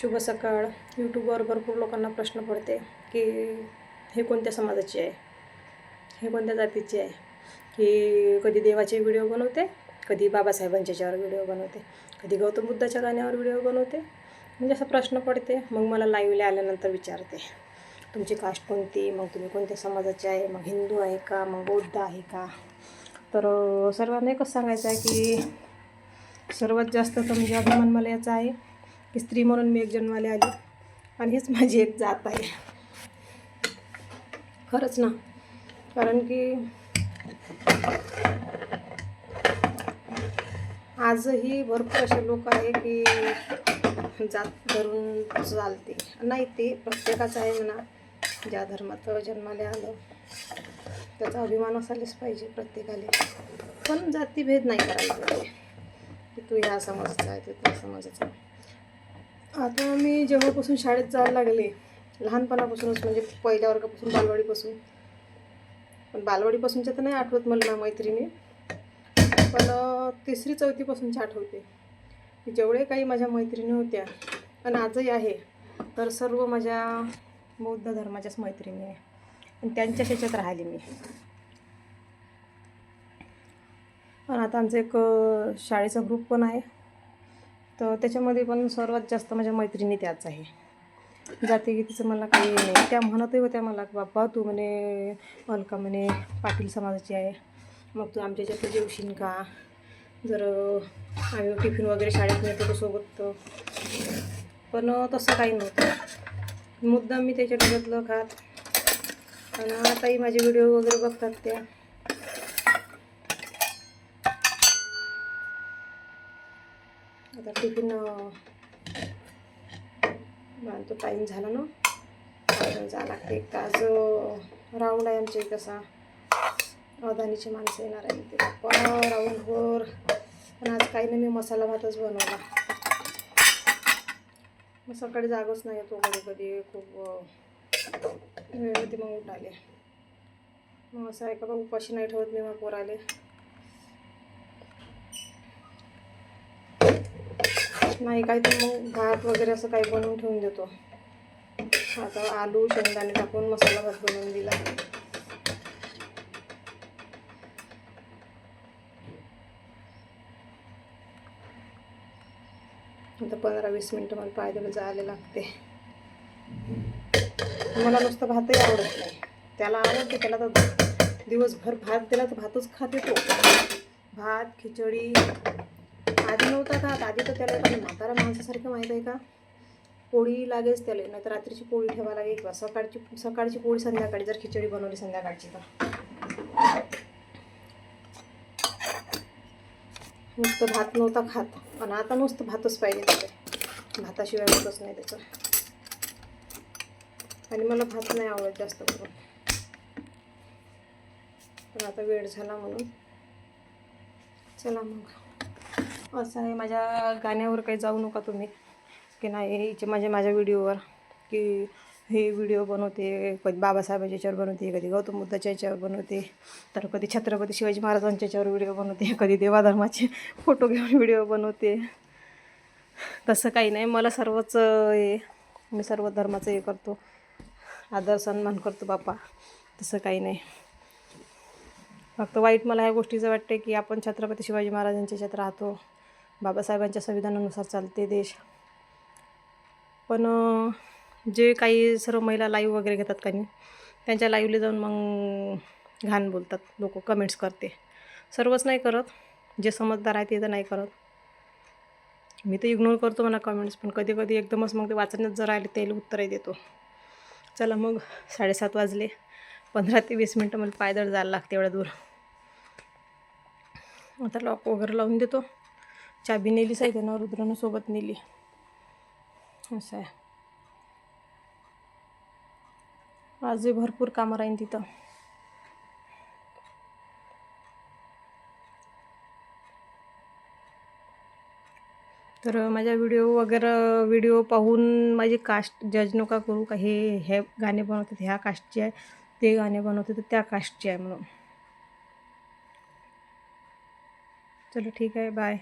शुभ सकाळ. यूट्यूबवर भरपूर लोकांना प्रश्न पडते की हे कोणत्या समाजाचे आहे? हे कोणत्या जातीचे आहे? की कधी देवाचे व्हिडिओ बनवते कधी बाबासाहेबांच्याच्यावर व्हिडिओ बनवते कधी गौतम बुद्धाच्या गाण्यावर व्हिडिओ बनवते. म्हणजे असा प्रश्न पडते. मग मला लाईव्हला आल्यानंतर विचारते तुमची कास्ट कोणती? मग तुम्ही कोणत्या समाजाचे आहे? मग हिंदू आहे का? मग बौद्ध आहे का? तर सर्वांना एकच सांगायचं आहे की सर्वात जास्त तर म्हणजे अभिमान मला याचा आहे. की स्त्री म्हणून मी एक जन्माला आली आणि हीच माझी एक जात आहे. खरंच ना? कारण की आजही भरपूर असे लोक आहे की जात धरून चालते. नाही ते प्रत्येकाचं आहे म्हणा. ज्या धर्मात जन्माला आलं त्याचा अभिमान असायलाच पाहिजे प्रत्येकाला. पण जातीभेद नाही करायला पाहिजे. की तू ह्या समाजाचा आहे तू त्या समाजाचा आता मी जेव्हापासून शाळेत जायला लागले लहानपणापासूनच म्हणजे पहिल्या वर्गापासून बालवाडीपासून. पण बालवाडीपासूनच्या तर नाही आठवत मला ना मैत्रिणी पण तिसरी चौथीपासूनच्या आठवते. जेवढे काही माझ्या मैत्रिणी होत्या आणि आजही आहे तर सर्व माझ्या बौद्ध धर्माच्याच मैत्रिणी आहे. आणि त्यांच्याच ह्याच्यात राहिली मी. आणि आता आमचं एक शाळेचा ग्रुप पण आहे. तर त्याच्यामध्ये पण सर्वात जास्त माझ्या मैत्रिणी त्याच आहे. जातीगीतीचं मला काही नाही. त्या म्हणतही होत्या मला की तू म्हणे अलका म्हणे पाटील समाजाची आहे. मग तू आमच्या याच्यात जेवशील का? जर आम्ही टिफिन वगैरे शाळेत नेतो तर. सोबत पण तसं काही नव्हतं. मुद्दाम मी त्याच्या डब्यातलं खात आणि आताही माझे व्हिडिओ वगैरे बघतात त्या. आता टिफिन बांधतो टाईम झाला ना. जावं लागते. एक तास राऊंड आहे आमच्या कसा अदानीचे अदानीची माणसं येणार आहे ते पप्पा राऊंडवर पण आज काही नाही मी मसाला भातच बनवला. मग सकाळी जागच नाही येतो हो कधी कधी. खूप वेळ होती मग उठाले मग असं आहे का उपाशी नाही ठेवत मी मग पोराले. नाही काही तर मग भात वगैरे असं काही बनवून ठेवून देतो. आता आलू शेंगदाणे टाकून मसाला भात बनवून दिला. आता पंधरा वीस मिनटं मला पायदळ जायला लागते. मला नुसतं भातही आवडत नाही. त्याला आवडते त्याला तर दिवसभर भात दिला तर भातच खाते तो. भात खिचडी आधी का आधी तर त्याला एका म्हातारा माणसासारखं माहीत आहे का? पोळी लागेच त्याला नाही तर रात्रीची पोळी ठेवा लागेल किंवा सकाळची सकाळची पोळी संध्याकाळी जर खिचडी बनवली संध्याकाळची तर. नुसतं भात नव्हता खात पण आता नुसतं भातच पाहिजे त्याचं भाताशिवाय होतच नाही त्याचं. आणि मला भात नाही आवडत जास्त करून. पण आता वेळ झाला म्हणून. चला मग. असं आहे माझ्या गाण्यावर काही जाऊ नका तुम्ही. की नाही हिचे माझ्या माझ्या व्हिडिओवर. की हे व्हिडिओ बनवते कधी बाबासाहेबांच्या याच्यावर बनवते कधी गौतम बुद्धाच्या याच्यावर बनवते तर कधी छत्रपती शिवाजी महाराजांच्या याच्यावर व्हिडिओ बनवते कधी देवाधर्माचे फोटो घेऊन व्हिडिओ बनवते. तसं काही नाही मला सर्वच हे मी सर्व धर्माचं हे करतो. आदर सन्मान करतो बापा तसं काही नाही. फक्त वाईट मला ह्या गोष्टीचं वाटते की आपण छत्रपती शिवाजी महाराजांच्या याच्यात राहतो. बाबासाहेबांच्या संविधानानुसार चालते देश. पण जे काही सर्व महिला लाईव्ह वगैरे घेतात का नाही त्यांच्या लाईव्हला जाऊन मग घाण बोलतात. लोक कमेंट्स करते. सर्वच नाही करत. जे समजदार आहे ते तर नाही करत. मी तर इग्नोर करतो म्हणा कमेंट्स पण कधी कधी एकदमच मग ते वाचण्यात जर आले त्याला उत्तरही देतो. चला मग साडेसात वाजले. पंधरा ते वीस मिनटं मला पायदळ जायला लागते एवढ्या दूर. आता लॉक वगैरे लावून देतो. चाबी नेली साहित्य त्यानं रुद्रानं सोबत नेली. असं आहे. आजही भरपूर कामं राहीन तिथं. तर माझ्या व्हिडिओ वगैरे व्हिडिओ पाहून माझी कास्ट जज नका करू का हे हे गाणे बनवतात ह्या कास्टचे आहे ते गाणे बनवते तर त्या कास्टचे आहे म्हणून. चलो ठीक आहे बाय